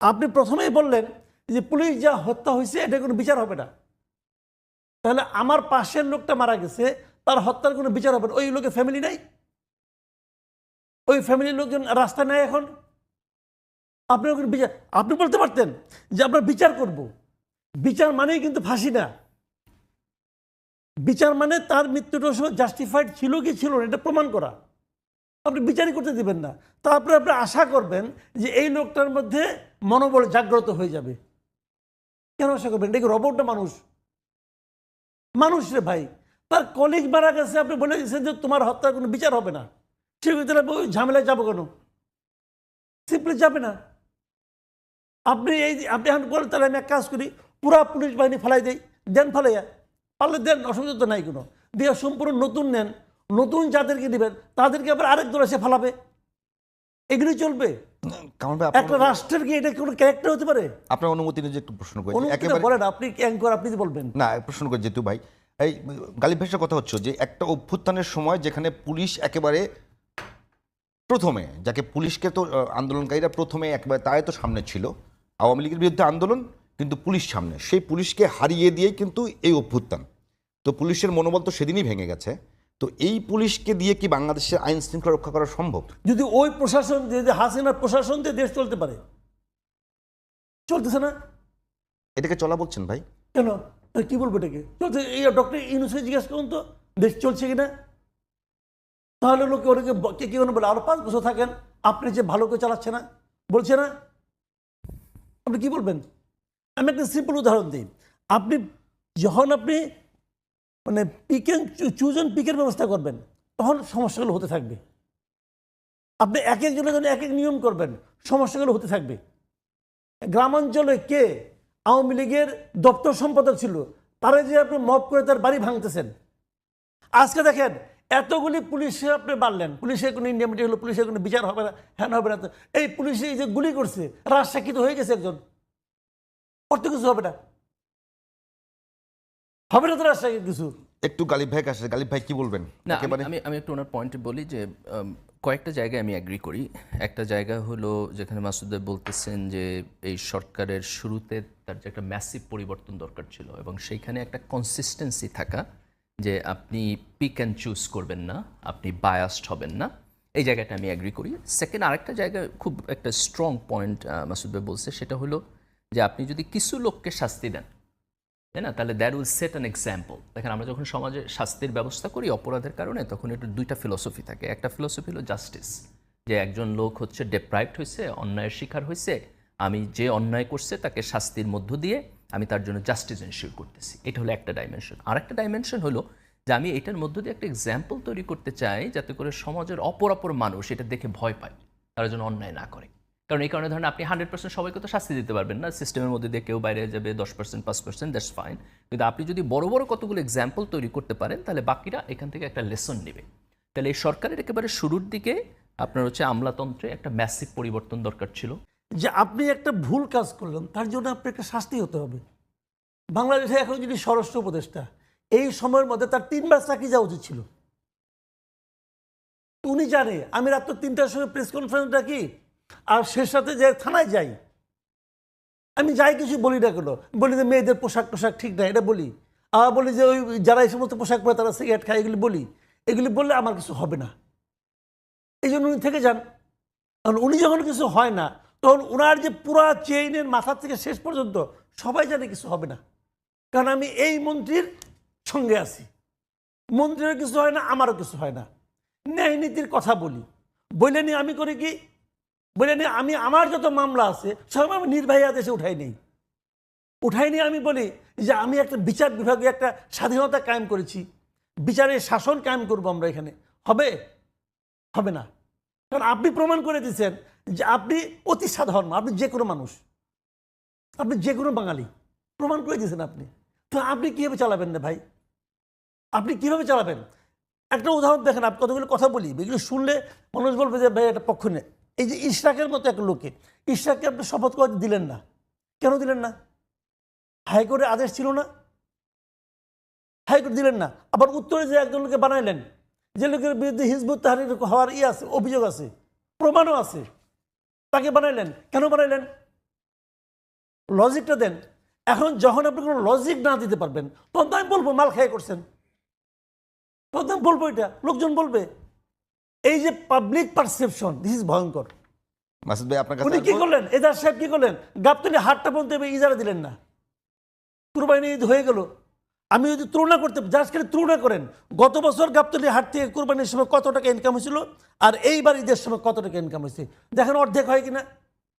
আপনি প্রথমেই বললেন যে পুলিশ যা হত্যা হয়েছে, এটা কোনো বিচার হবে না। তাহলে আমার পাশের লোকটা মারা গেছে, তার হত্যার কোনো বিচার হবে না। ওই লোকের ফ্যামিলি নাই? ওই ফ্যামিলির লোকজন রাস্তা নেয় এখন? আপনি ওখানে বিচার, আপনি বলতে পারতেন যে আমরা বিচার করব। বিচার মানেই কিন্তু ফাঁসি না। বিচার মানে তার মৃত্যুটা জাস্টিফাইড ছিল কি ছিল না, এটা প্রমাণ করা। আপনি বিচারই করতে দিবেন না। তারপরে আপনি আশা করবেন যে এই লোকটার মধ্যে মনোবল জাগ্রত হয়ে যাবে। কেন আশা করবেন? এটা কি রবট না মানুষ? মানুষ রে ভাই। তার কলিগ মারা গেছে, আপনি বলে দিয়েছেন যে তোমার হত্যার কোনো বিচার হবে না। সে ওই ঝামেলায় যাব কেন? সিম্পলি যাবে না। আপনি এই আপনি এখন বলেন, তাহলে আমি এক কাজ করি, পুরা পুলিশ বাহিনী ফেলাই দেই। দেন ফেলাইয়া, পারলে দেন, অসুবিধা তো নাই কোনো। দিয়ে সম্পূর্ণ নতুন নেন, নতুন যাদেরকে দিবেন, তাদেরকে আবার আরেক দল এসে ফালাবে। এগুলি চলবে। একটা রাষ্ট্রের কি এটা কোনো ক্যারেক্টার হতে পারে? আপনার অনুমতি নিয়ে একটু প্রশ্ন করি একেবারে বলেন আপনি অ্যাঙ্কর আপনি বলবেন। না প্রশ্ন করি যেহেতু ভাই। এই গালিব ভাইয়ের কথা হচ্ছে যে একটা অভ্যুত্থানের সময় যেখানে পুলিশ একেবারে প্রথমে যাকে পুলিশকে তো আন্দোলনকারীরা প্রথমে একেবারে তাই তো সামনে ছিল। আওয়ামী লীগের বিরুদ্ধে আন্দোলন কিন্তু পুলিশ সামনে। সেই পুলিশকে হারিয়ে দিয়েই কিন্তু এই অভ্যুত্থান। তো পুলিশের মনোবল তো সেদিনই ভেঙে গেছে। তো এই পুলিশকে দিয়ে কি বাংলাদেশের আইন শৃঙ্খলা রক্ষা করা সম্ভব? যদি ওই প্রশাসন যদি হাসিনার প্রশাসন দিয়ে দেশ চলতে পারে চলতেছে না? এটাকে চলা বলছেন ভাই? কেন? কি বলব এটাকে? চলছে এই ডক্টর ইউনুসকে জিজ্ঞেস করুন তো দেশ চলছে কিনা? তাহলে লোকে ওটাকে ব- কে কি বলে আরও পাঁচ বছর থাকেন আপনি যে ভালো করে চালাচ্ছে না? বলছে না? আপনি কি বলবেন? আমি একটা সিম্পল উদাহরণ দিই। আপনি যখন আপনি মানে পিকেন চুজন পিকের ব্যবস্থা করবেন, তখন সমস্যাগুলো হতে থাকবে। আপনি এক একজনের জন্য এক এক নিয়ম করবেন, সমস্যাগুলো হতে থাকবে। গ্রামাঞ্চলে কে আওয়ামী লীগের দপ্তর সম্পাদক ছিল, তারা যে আপনি মপ করে তার বাড়ি ভাঙতেছেন। আজকে দেখেন, এতগুলি পুলিশে আপনি বাড়লেন, পুলিশের কোনো ইন্ডিয়ামিটি হলো, পুলিশের কোনো বিচার হবে না হ্যান হবে না এই পুলিশে এই যে গুলি করছে রাজশাহী তো হয়ে গেছে একজন। ওর তো কিছু হবে না। হবে না তো রাজশাহী কিছু? একটু গালিব ভাই কাছে গালিব ভাই কি বলবেন? না আমি- আমি আমি একটু ওনার পয়েন্টে বলি যে কয়েকটা জায়গায় আমি অ্যাগ্রি করি। একটা জায়গা হলো যেখানে মাসুদ ভাই বলতেছেন যে এই সরকারের শুরুতে তার যে একটা ম্যাসিভ পরিবর্তন দরকার ছিল এবং সেইখানে একটা কনসিস্টেন্সি থাকা যে আপনি পিক অ্যান্ড চুজ করবেন না আপনি বায়াসড হবেন না। এই জায়গাটা আমি অ্যাগ্রি করি। সেকেন্ড আরেকটা জায়গায় খুব একটা স্ট্রং পয়েন্ট মাসুদ ভাই বলছে সেটা হলো যে আপনি যদি কিছু লোককে শাস্তি দেন তাই না? তাহলে that will set an example দেখেন, আমরা যখন সমাজে শাস্তির ব্যবস্থা করি অপরাধের কারণে, তখন একটু দুইটা ফিলসফি থাকে। একটা ফিলসফি হলো জাস্টিস যে একজন লোক হচ্ছে ডেপ্রাইভড হয়েছে, অন্যায়ের শিকার হয়েছে, আমি যে অন্যায় করছে তাকে শাস্তির মধ্য দিয়ে আমি তার জন্য জাস্টিস এনশিওর করতেছি। এটা হলো একটা ডাইমেনশন আর একটা ডাইমেনশন হলো যে আমি এটার মধ্য দিয়ে একটা এক্সাম্পল তৈরি করতে চাই, যাতে করে সমাজের অপর অপর মানুষ এটা দেখে ভয় পায়, তারা যেন অন্যায় না করে। কারণ এই কারণে ধরেন আপনি হান্ড্রেড পার্সেন্ট সবাইকে তো শাস্তি দিতে পারবেন না। সিস্টেমের মধ্যে দিয়ে কেউ বাইরে যাবে দশ পার্সেন্ট পাঁচ পার্সেন্ট দ্যাটস ফাইন কিন্তু আপনি যদি বড় বড় কতগুলো এক্সাম্পল তৈরি করতে পারেন, তাহলে বাকিরা এখান থেকে একটা লেসন নেবে। তাহলে এই সরকারের একেবারে শুরুর দিকে আপনার হচ্ছে আমলাতন্ত্রে একটা ম্যাসিভ পরিবর্তন দরকার ছিল। যে আপনি একটা ভুল কাজ করলেন, তার জন্য আপনি একটা শাস্তি হতে হবে। বাংলাদেশে এখন যদি স্বরাষ্ট্র উপদেষ্টা, এই সময়ের মধ্যে তার তিনবার চাকরি যাওয়া উচিত ছিল। উনি জানে, আমি রাত্র তিনটার সময় প্রেস কনফারেন্স ডাকি আর শেষ সাথে যে থানায় যাই, আমি যাই কিছু বলি না কেন? বলি যে মেয়েদের পোশাক টোশাক ঠিক না এটা বলি। আবার বলি যে ওই যারা এই সমস্ত পোশাক পরে তারা সিগারেট খায়, এগুলি বলি। এগুলি বললে আমার কিছু হবে না। এই জন্য উনি থেকে যান। কারণ উনি যখন কিছু হয় না, তখন ওনার যে পুরা চেইনের মাথা থেকে শেষ পর্যন্ত সবাই জানে কিছু হবে না। কারণ আমি এই মন্ত্রীর সঙ্গে আছি। মন্ত্রীরও কিছু হয় না, আমারও কিছু হয় না। ন্যায় নীতির কথা বলি। বলে নি আমি করি কি? বলে নি, আমি, আমার যত মামলা আছে, সব আমি নির্বাহী আদেশে উঠাই নেই। উঠাই নিয়ে আমি বলি, যে আমি একটা বিচার বিভাগে একটা স্বাধীনতা কায়েম করেছি। বিচারের শাসন কায়েম করব আমরা এখানে। হবে? হবে না। কারণ আপনি প্রমাণ করে দিচ্ছেন যে আপনি অতি সাধারণ, আপনি যে কোনো মানুষ। আপনি যে কোনো বাঙালি। প্রমাণ করে দিয়েছেন আপনি। তো আপনি কীভাবে চালাবেন না ভাই? আপনি কীভাবে চালাবেন? একটা উদাহরণ দেখেন, আপনি কতগুলো কথা বলি, এগুলো শুনলে মানুষ বলবে যে, ভাই এটা পক্ষ নেই এই যে ইশরাকের মতো একটা লোকে, ইশরাককে আপনি শপথ করে দিলেন না। কেন দিলেন না? হাইকোর্টের আদেশ ছিল না? হাইকোর্ট দিলেন না। আবার উত্তরে যে একজন লোকে বানাইলেন, যে লোকের বিরুদ্ধে হিজবুত তাহারির হওয়ার ই আছে, অভিযোগ আছে, প্রমাণও আছে, তাকে বানাইলেন। কেন বানাইলেন? লজিকটা দেন। এখন যখন আপনি কোনো লজিক না দিতে পারবেন, তখন তো আমি বলব, মাল খেয়ে করছেন। তখন আমি বলব এটা, লোকজন বলবে। এই যে পাবলিক পারসেপশন দিস ইজ ভয়ঙ্কর। মাসুদ ভাই আপনার কাছে উনি কি করলেন? এজার সাহেব কি করলেন? গাবতলি হাটটা বলতে হবে ইজারা দিলেন না। কুরবানি ঈদ হয়ে গেল। আমি যদি তুলনা করতে জাস্ট করে তুলনা করেন গত বছর গাবতলি হাট থেকে কুরবানির সময় কত টাকা ইনকাম হয়েছিল? আর এইবার ঈদের সময় কত টাকা ইনকাম হয়েছে? দেখেন অর্ধেক হয় কিনা।